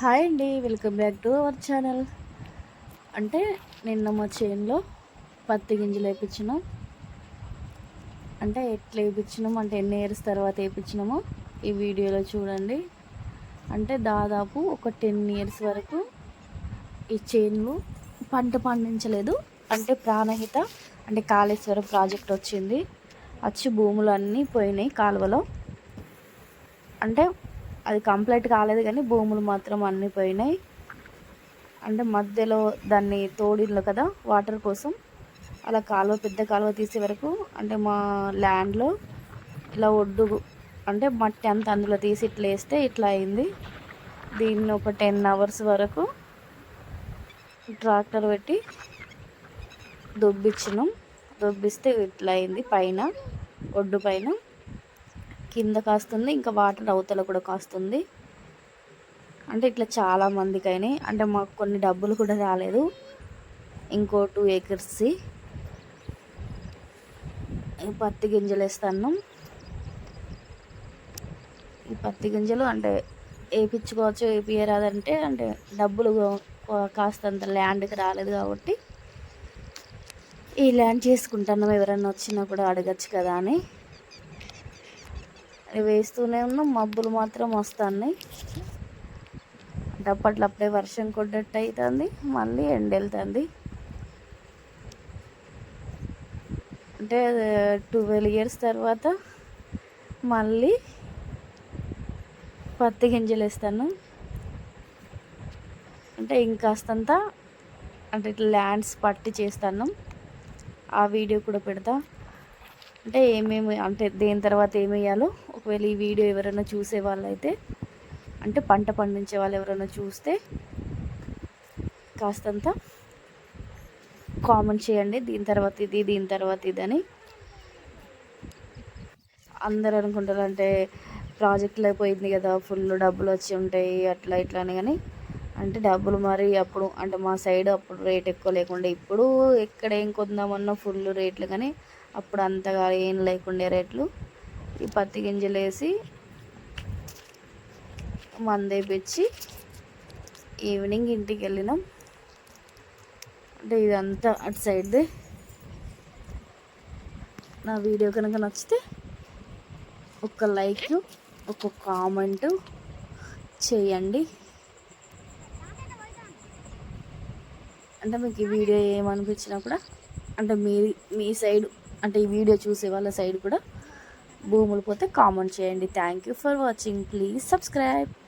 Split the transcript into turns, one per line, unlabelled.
Hi అండి welcome back to our channel. అంటే నిన్న మా చేనులో పత్తి గింజలు వేయించినాం అంటే ఎట్లా వేయించినాం అంటే ఎన్ని ఇయర్స్ తర్వాత వేయించినామో ఈ వీడియోలో చూడండి. అంటే దాదాపు ఒక టెన్ ఇయర్స్ వరకు ఈ చేనులు పంట పండించలేదు. అంటే ప్రాణహిత అంటే కాళేశ్వరం ప్రాజెక్ట్ వచ్చింది. వచ్చి భూములు అన్నీ పోయినాయి కాలువలో. అంటే అది కంప్లీట్ కాలేదు కానీ భూములు మాత్రం అన్నీ పోయినాయి. అంటే మధ్యలో దాన్ని తోడిళ్ళు కదా వాటర్ కోసం. అలా కాలువ పెద్ద కాలువ తీసే వరకు అంటే మా ల్యాండ్లో ఇలా ఒడ్డు అంటే మట్టి అంత అందులో తీసి ఇట్లా వేస్తే ఇట్లా అయింది. దీన్ని ఒక టెన్ అవర్స్ వరకు ట్రాక్టర్ పెట్టి దొబ్బిచ్చినాం. దొబ్బిస్తే ఇట్లా అయింది పైన ఒడ్డు పైన. కింద కాస్తుంది ఇంకా వాటర్ అవతల కూడా కాస్తుంది. అంటే ఇట్లా చాలా మందికి అయినాయి అంటే మాకు కొన్ని డబ్బులు కూడా రాలేదు. ఇంకో టూ ఏకర్స్ది పత్తి గింజలు వేస్తాను ఈ పత్తి గింజలు అంటే వేయించుకోవచ్చు వేపియరాదంటే అంటే డబ్బులు కాస్తంత ల్యాండ్కి రాలేదు కాబట్టి ఈ ల్యాండ్ చేసుకుంటాను ఎవరైనా వచ్చినా కూడా అడగచ్చు కదా అని. వేస్తూనే ఉన్నాం. మబ్బులు మాత్రం వస్తున్నాయి. అంటే అప్పట్లప్పుడే వర్షం కొట్టేట్టు అవుతుంది మళ్ళీ ఎండ వెళ్తుంది అంటే ట్వెల్వ్ ఇయర్స్ తర్వాత మళ్ళీ పత్తి గింజలు వేస్తాను. అంటే ఇంకాస్తంత అంటే ఇట్లా ల్యాండ్స్ పట్టి చేస్తాను. ఆ వీడియో కూడా పెడతా. అంటే ఏమేమి అంటే దేని తర్వాత ఏమేయాలో వేయాలో ఒకవేళ ఈ వీడియో ఎవరైనా చూసే వాళ్ళైతే అంటే పంట పండించే వాళ్ళు ఎవరైనా చూస్తే కాస్తంత కామెంట్ చేయండి. దీని తర్వాత ఇది దీని తర్వాత ఇది అని. అందరు అనుకుంటారు అంటే ప్రాజెక్టులు అయిపోయింది కదా ఫుల్ డబ్బులు వచ్చి ఉంటాయి అట్లా ఇట్లా అని కానీ. అంటే డబ్బులు మరి అప్పుడు అంటే మా సైడ్ అప్పుడు రేట్ ఎక్కువ లేకుండా ఇప్పుడు ఎక్కడ ఏం కొందామన్నా ఫుల్ రేట్లు కానీ అప్పుడు అంతగా ఏం లేకుండే రేట్లు. ఈ పత్తి గింజలు వేసి మందేపించి ఈవినింగ్ ఇంటికి వెళ్ళినాం అంటే ఇదంతా అటు సైడ్దే. నా వీడియో కనుక నచ్చితే ఒక లైక్ ఒక కామెంట్ చేయండి అంటే మీకు ఈ వీడియో ఏమనిపించినా కూడా అంటే మీ మీ సైడ్ అంటే ఈ వీడియో చూసే వాళ్ళ సైడ్ కూడా భూములు పోతే కామెంట్ చేయండి. Thank you for watching please subscribe